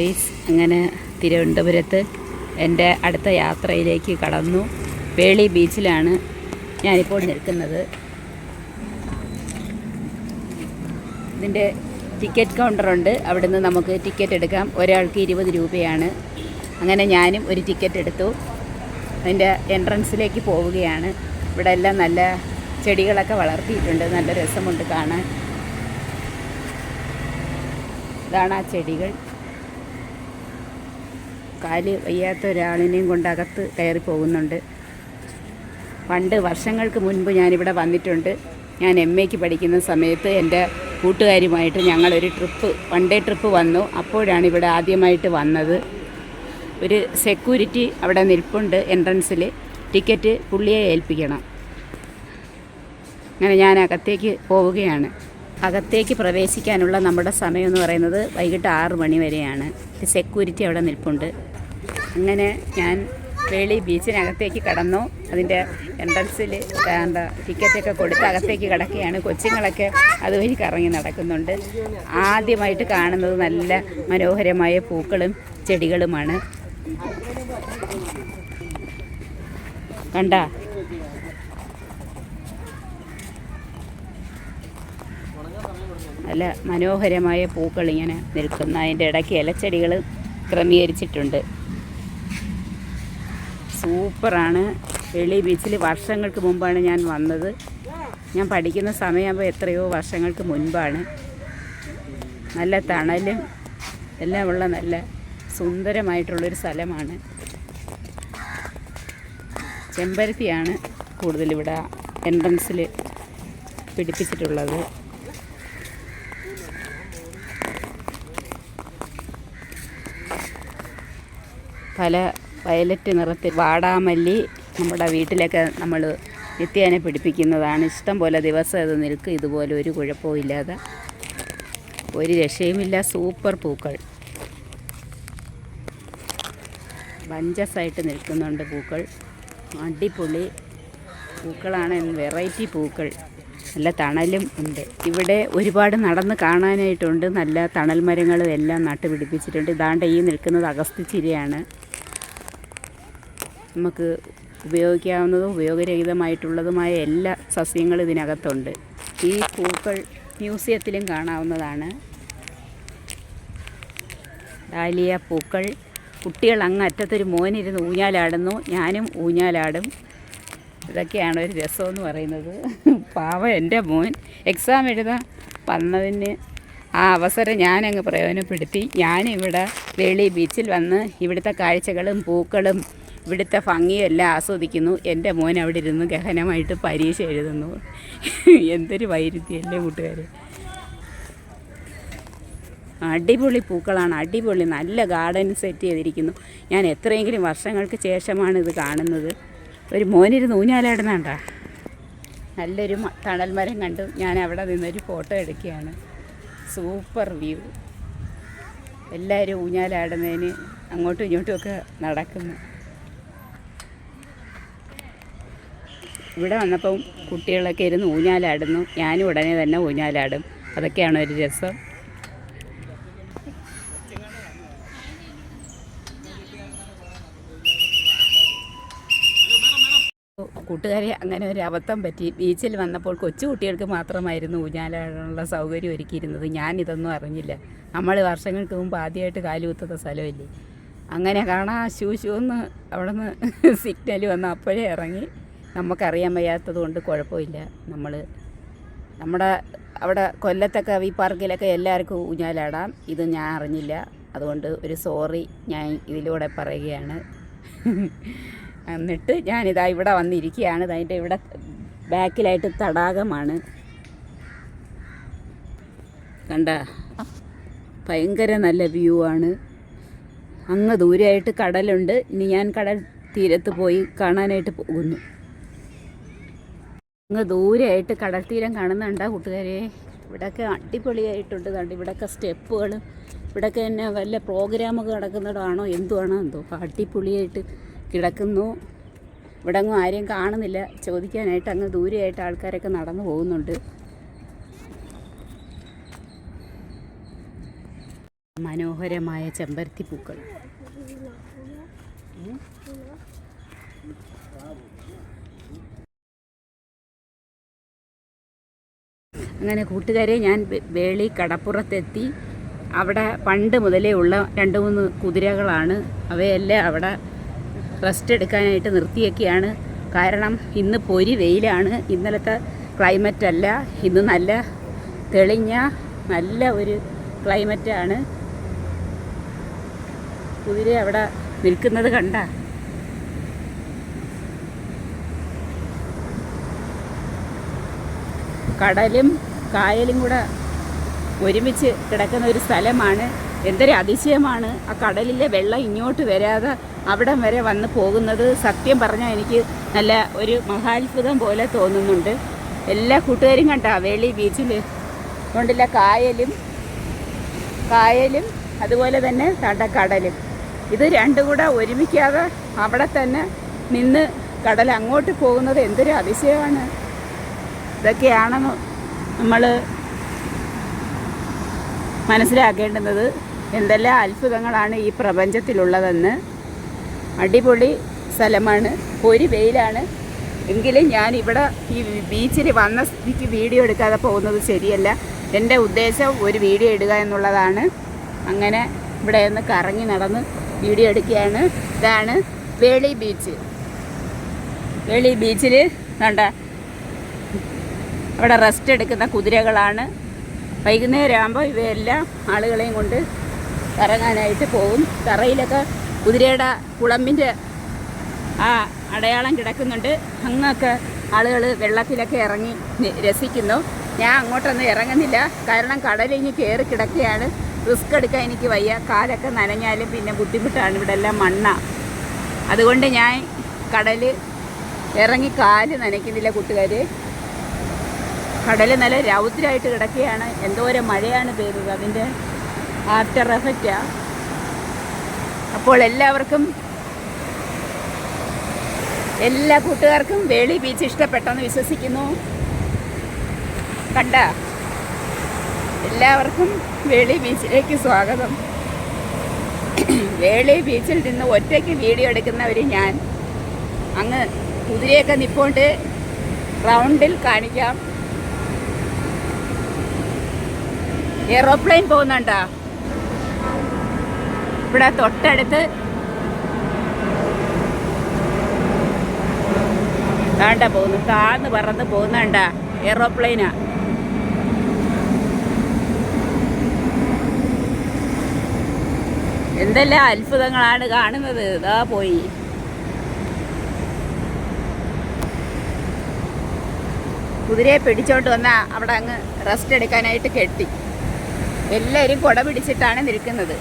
Guys അങ്ങനെ തിരുവനന്തപുരത്ത് എന്റെ അടുത്ത യാത്രയിലേക്ക് കടന്നു. വേളി ബീച്ചിലാണ് ഞാനിപ്പോൾ നിൽക്കുന്നത്. ഇതിന്റെ ടിക്കറ്റ് കൗണ്ടറുണ്ട്. അവിടുന്ന് നമുക്ക് ടിക്കറ്റ് എടുക്കാം. ഒരാൾക്ക് ഇരുപത് രൂപയാണ്. അങ്ങനെ ഞാനും ഒരു ടിക്കറ്റ് എടുത്തു. അതിന്റെ എൻട്രൻസിലേക്ക് പോവുകയാണ്. ഇവിടെ എല്ലാം നല്ല ചെടികളൊക്കെ വളർത്തിയിട്ടുണ്ട്. നല്ല രസമുണ്ട് കാണാൻ. ഇതാണ് ആ ചെടികൾ. കാൽ വയ്യാത്ത ഒരാളിനെയും കൊണ്ട് അകത്ത് കയറി പോകുന്നുണ്ട്. പണ്ട് വർഷങ്ങൾക്ക് മുൻപ് ഞാനിവിടെ വന്നിട്ടുണ്ട്. ഞാൻ എം എക്ക് പഠിക്കുന്ന സമയത്ത് എന്റെ കൂട്ടുകാരുമായിട്ട് ഞങ്ങളൊരു ട്രിപ്പ് വൺ ഡേ ട്രിപ്പ് വന്നു. അപ്പോഴാണ് ഇവിടെ ആദ്യമായിട്ട് വന്നത്. ഒരു സെക്യൂരിറ്റി അവിടെ നിൽപ്പുണ്ട് എൻട്രൻസിൽ. ടിക്കറ്റ് പുള്ളിയെ ഏൽപ്പിക്കണം. അങ്ങനെ ഞാൻ അകത്തേക്ക് പോവുകയാണ്. അകത്തേക്ക് പ്രവേശിക്കാനുള്ള നമ്മുടെ സമയം എന്ന് പറയുന്നത് വൈകിട്ട് ആറ് മണി വരെയാണ്. സെക്യൂരിറ്റി അവിടെ നിൽപ്പുണ്ട്. അങ്ങനെ ഞാൻ വേളി ബീച്ചിനകത്തേക്ക് കടന്നു. അതിന്റെ എൻട്രൻസിൽ എന്താ ടിക്കറ്റൊക്കെ കൊടുത്ത് അകത്തേക്ക് കിടക്കുകയാണ്. കൊച്ചുങ്ങളൊക്കെ അതുവഴി കറങ്ങി നടക്കുന്നുണ്ട്. ആദ്യമായിട്ട് കാണുന്നത് നല്ല മനോഹരമായ പൂക്കളും ചെടികളുമാണ്. കണ്ട? നല്ല മനോഹരമായ പൂക്കൾ ഇങ്ങനെ നിൽക്കുന്ന അതിന്റെ ഇടയ്ക്ക് ഇലച്ചെടികൾ ക്രമീകരിച്ചിട്ടുണ്ട്. സൂപ്പറാണ്. വെളി ബീച്ചിൽ വർഷങ്ങൾക്ക് മുമ്പാണ് ഞാൻ വന്നത്. ഞാൻ പഠിക്കുന്ന സമയമാകുമ്പോൾ എത്രയോ വർഷങ്ങൾക്ക് മുൻപാണ്. നല്ല തണലും എല്ലാം ഉള്ള നല്ല സുന്ദരമായിട്ടുള്ളൊരു സ്ഥലമാണ്. ചെമ്പരത്തിയാണ് കൂടുതൽ ഇവിടെ എൻട്രൻസിൽ പിടിപ്പിച്ചിട്ടുള്ളത്. പല വയലറ്റ് നിറത്തിൽ വാടാമല്ലി നമ്മുടെ വീട്ടിലൊക്കെ നമ്മൾ നിത്യേന പിടിപ്പിക്കുന്നതാണ്. ഇഷ്ടം പോലെ ദിവസം അത് നിൽക്കും. ഇതുപോലെ ഒരു കുഴപ്പവും ഇല്ലാതെ. ഒരു രക്ഷയുമില്ല. സൂപ്പർ പൂക്കൾ. ബഞ്ചസായിട്ട് നിൽക്കുന്നുണ്ട് പൂക്കൾ. അടിപൊളി പൂക്കളാണ്. വെറൈറ്റി പൂക്കൾ. നല്ല തണലും ഉണ്ട്. ഇവിടെ ഒരുപാട് നടന്ന് കാണാനായിട്ടുണ്ട്. നല്ല തണൽ മരങ്ങളും എല്ലാം നട്ടുപിടിപ്പിച്ചിട്ടുണ്ട്. ഇതാണ്ട് ഈ നിൽക്കുന്നത് അഗസ്തിച്ചിരയാണ് നമുക്ക് ഉപയോഗിക്കാവുന്നതും ഉപയോഗരഹിതമായിട്ടുള്ളതുമായ എല്ലാ സസ്യങ്ങളും ഇതിനകത്തുണ്ട്. ഈ പൂക്കൾ മ്യൂസിയത്തിലും കാണാവുന്നതാണ്. ഡാലിയ പൂക്കൾ. കുട്ടികൾ അങ്ങ് അറ്റത്തൊരു മോനിരുന്ന് ഊഞ്ഞാലാടുന്നു. ഞാനും ഊഞ്ഞാലാടും. ഇതൊക്കെയാണ് ഒരു രസമെന്ന് പറയുന്നത്. പാവം എന്റെ മോൻ. എക്സാം എഴുതാൻ വന്നതിന് ആ അവസരം ഞാനങ്ങ് പ്രയോജനപ്പെടുത്തി. ഞാനിവിടെ വേളി ബീച്ചിൽ വന്ന് ഇവിടുത്തെ കാഴ്ചകളും പൂക്കളും ഇവിടുത്തെ ഭംഗിയെല്ലാം ആസ്വദിക്കുന്നു. എന്റെ മോൻ അവിടെ ഇരുന്ന് ഗഹനമായിട്ട് പരീക്ഷ എഴുതുന്നു. എന്തൊരു വൈരുദ്ധ്യമല്ലേ കൂട്ടുകാർ അടിപൊളി പൂക്കളാണ് അടിപൊളി നല്ല ഗാർഡൻ സെറ്റ് ചെയ്തിരിക്കുന്നു. ഞാൻ എത്രയെങ്കിലും വർഷങ്ങൾക്ക് ശേഷമാണ് ഇത് കാണുന്നത്. ഒരു മോനിരുന്ന് ഊഞ്ഞാലാടുന്നുണ്ട നല്ലൊരു തണൽ മരം കണ്ടു. ഞാൻ അവിടെ നിന്നൊരു ഫോട്ടോ എടുക്കുകയാണ്. സൂപ്പർ വ്യൂ എല്ലാവരും ഊഞ്ഞാലാടുന്നതിന് അങ്ങോട്ടും ഇങ്ങോട്ടുമൊക്കെ നടക്കുന്നു. ഇവിടെ വന്നപ്പം കുട്ടികളൊക്കെ ഇരുന്ന് ഊഞ്ഞാലാടുന്നു. ഞാനും ഉടനെ തന്നെ ഊഞ്ഞാലാടും. അതൊക്കെയാണ് ഒരു രസം. കൂട്ടുകാരെ അങ്ങനെ ഒരു അബദ്ധം പറ്റി. ബീച്ചിൽ വന്നപ്പോൾ കൊച്ചു കുട്ടികൾക്ക് മാത്രമായിരുന്നു ഊഞ്ഞാലാടാനുള്ള സൗകര്യം ഒരുക്കിയിരുന്നത്. ഞാൻ ഇതൊന്നും അറിഞ്ഞില്ല. നമ്മൾ വർഷങ്ങൾക്ക് മുമ്പ് ആദ്യമായിട്ട് കാലുകുത്തുന്ന സ്ഥലമല്ലേ? അങ്ങനെ കാണാൻ ശൂ ശൂ എന്ന് അവിടെ നിന്ന് സിഗ്നൽ വന്ന് അപ്പോഴേ ഇറങ്ങി. നമുക്കറിയാൻ വയ്യാത്തത് കൊണ്ട് കുഴപ്പമില്ല. നമ്മൾ നമ്മുടെ അവിടെ കൊല്ലത്തൊക്കെ വി പാർക്കിലൊക്കെ എല്ലാവർക്കും ഊഞ്ഞാലാടാം. ഇത് ഞാൻ അറിഞ്ഞില്ല. അതുകൊണ്ട് ഒരു സോറി ഞാൻ ഇതിലൂടെ പറയുകയാണ്. എന്നിട്ട് ഞാനിതാ ഇവിടെ വന്നിരിക്കുകയാണ്. അതിന്റെ ഇവിടെ ബാക്കിലായിട്ട് തടാകമാണ്. കണ്ട? ഭയങ്കര നല്ല വ്യൂ ആണ്. അങ്ങ് ദൂരെയായിട്ട് കടലുണ്ട്. ഇനി ഞാൻ കടൽ തീരത്ത് പോയി കാണാനായിട്ട് പോകുന്നു. അങ്ങ് ദൂരെയായിട്ട് കടൽ തീരം കാണുന്നുണ്ട് കൂട്ടുകാരെ? ഇവിടെയൊക്കെ അടിപൊളിയായിട്ടുണ്ട് കണ്ട്. ഇവിടെയൊക്കെ സ്റ്റെപ്പുകളും ഇവിടെയൊക്കെ തന്നെ വല്ല പ്രോഗ്രാമൊക്കെ നടക്കുന്നിടമാണോ എന്തുവാണോ എന്തോ. അടിപൊളിയായിട്ട് കിടക്കുന്നു. ഇവിടെ അങ്ങും ആരെയും കാണുന്നില്ല. ചോദിക്കാനായിട്ട് അങ്ങ് ദൂരെയായിട്ട് ആൾക്കാരൊക്കെ നടന്നു പോകുന്നുണ്ട്. മനോഹരമായ ചെമ്പരത്തി പൂക്കൾ. അങ്ങനെ കൂട്ടുകാരെ ഞാൻ വേളി കടപ്പുറത്തെത്തി. അവിടെ പണ്ട് മുതലേ ഉള്ള രണ്ട് മൂന്ന് കുതിരകളാണ്. അവയെല്ലാം അവിടെ റെസ്റ്റ് എടുക്കാനായിട്ട് നിർത്തിയൊക്കെയാണ്. കാരണം ഇന്ന് പൊരി വെയിലാണ്. ഇന്നലത്തെ ക്ലൈമറ്റ് അല്ല. ഇന്ന് നല്ല തെളിഞ്ഞ നല്ല ഒരു ക്ലൈമറ്റാണ്. കുതിര അവിടെ നിൽക്കുന്നത് കണ്ട? കടലും കായലും കൂടെ ഒരുമിച്ച് കിടക്കുന്ന ഒരു സ്ഥലമാണ്. എന്തൊരു അതിശയമാണ്. ആ കടലിലെ വെള്ളം ഇങ്ങോട്ട് വരാതെ അവിടം വരെ വന്ന് പോകുന്നത്. സത്യം പറഞ്ഞാൽ എനിക്ക് നല്ല ഒരു മഹാത്ഭുതം പോലെ തോന്നുന്നുണ്ട്. എല്ലാ കൂട്ടുകാരും കണ്ട വേളി ബീച്ചിൽ കൊണ്ടില്ല കായലും കായലും അതുപോലെ തന്നെ തണ്ട കടലും ഇത് രണ്ടും കൂടെ ഒരുമിക്കാതെ അവിടെ തന്നെ നിന്ന് കടൽ അങ്ങോട്ട് പോകുന്നത് എന്തൊരു അതിശയമാണ്. ഇതൊക്കെയാണ് നമ്മൾ മനസ്സിലാക്കേണ്ടുന്നത്. എന്തെല്ലാം അത്ഭുതങ്ങളാണ് ഈ പ്രപഞ്ചത്തിലുള്ളതെന്ന്. അടിപൊളി സ്ഥലമാണ്. ഒരു വെയിലാണ്. എങ്കിലും ഞാൻ ഇവിടെ ഈ ബീച്ചിൽ വന്ന സ്ഥിതിക്ക് വീഡിയോ എടുക്കാതെ പോകുന്നത് ശരിയല്ല. എന്റെ ഉദ്ദേശം ഒരു വീഡിയോ ഇടുക എന്നുള്ളതാണ്. അങ്ങനെ ഇവിടെ ഒന്ന് കറങ്ങി നടന്ന് വീഡിയോ എടുക്കുകയാണ്. ഇതാണ് വേളി ബീച്ച്. വേളി ബീച്ചിൽ കണ്ട അവിടെ റെസ്റ്റ് എടുക്കുന്ന കുതിരകളാണ്. വൈകുന്നേരം ആകുമ്പോൾ ഇവയെല്ലാം ആളുകളെയും കൊണ്ട് കറങ്ങാനായിട്ട് പോകും. തറയിലൊക്കെ കുതിരയുടെ കുളമ്പിന്റെ ആ അടയാളം കിടക്കുന്നുണ്ട്. അങ്ങൊക്കെ ആളുകൾ വെള്ളത്തിലൊക്കെ ഇറങ്ങി രസിക്കുന്നു. ഞാൻ അങ്ങോട്ടൊന്നും ഇറങ്ങുന്നില്ല. കാരണം കടലിഞ്ഞ് കയറി കിടക്കുകയാണ്. റിസ്ക് എടുക്കാൻ എനിക്ക് വയ്യ. കാലൊക്കെ നനഞ്ഞാലും പിന്നെ ബുദ്ധിമുട്ടാണ്. ഇവിടെ എല്ലാം മണ്ണ. അതുകൊണ്ട് ഞാൻ കടൽ ഇറങ്ങി കാൽ നനയ്ക്കുന്നില്ല കൂട്ടുകാർ കടൽ നല്ല രൗദ്രമായിട്ട് കിടക്കുകയാണ് എന്തോരം മഴയാണ് പെയ്തത്. അതിന്റെ ആഫ്റ്റർ എഫക്റ്റാ അപ്പോൾ എല്ലാവർക്കും എല്ലാ കൂട്ടുകാർക്കും വേളി ബീച്ച് ഇഷ്ടപ്പെട്ടെന്ന് വിശ്വസിക്കുന്നു. കണ്ട? എല്ലാവർക്കും വേളി ബീച്ചിലേക്ക് സ്വാഗതം. വേളി ബീച്ചിൽ നിന്ന് ഒറ്റയ്ക്ക് വീഡിയോ എടുക്കുന്നവർ ഞാൻ. അങ്ങ് കുതിരയൊക്കെ നിപ്പോണ്ട്. റൗണ്ടിൽ കാണിക്കാം. എയറോപ്ലെയിൻ പോകുന്നുണ്ടോ. ഇവിടെ തൊട്ടടുത്ത്. താണ്ട പോകുന്നു താന്ന് പറന്ന് പോകുന്നുണ്ട എയറോപ്ലെയിനാ എന്തെല്ലാം അത്ഭുതങ്ങളാണ് കാണുന്നത്. ഇതാ പോയി. കുതിരയെ പിടിച്ചോണ്ട് വന്ന അവിടെ അങ്ങ് റെസ്റ്റ് എടുക്കാനായിട്ട് കെട്ടി. എല്ലാവരും കുട പിടിച്ചിട്ടാണ് നിൽക്കുന്നത്.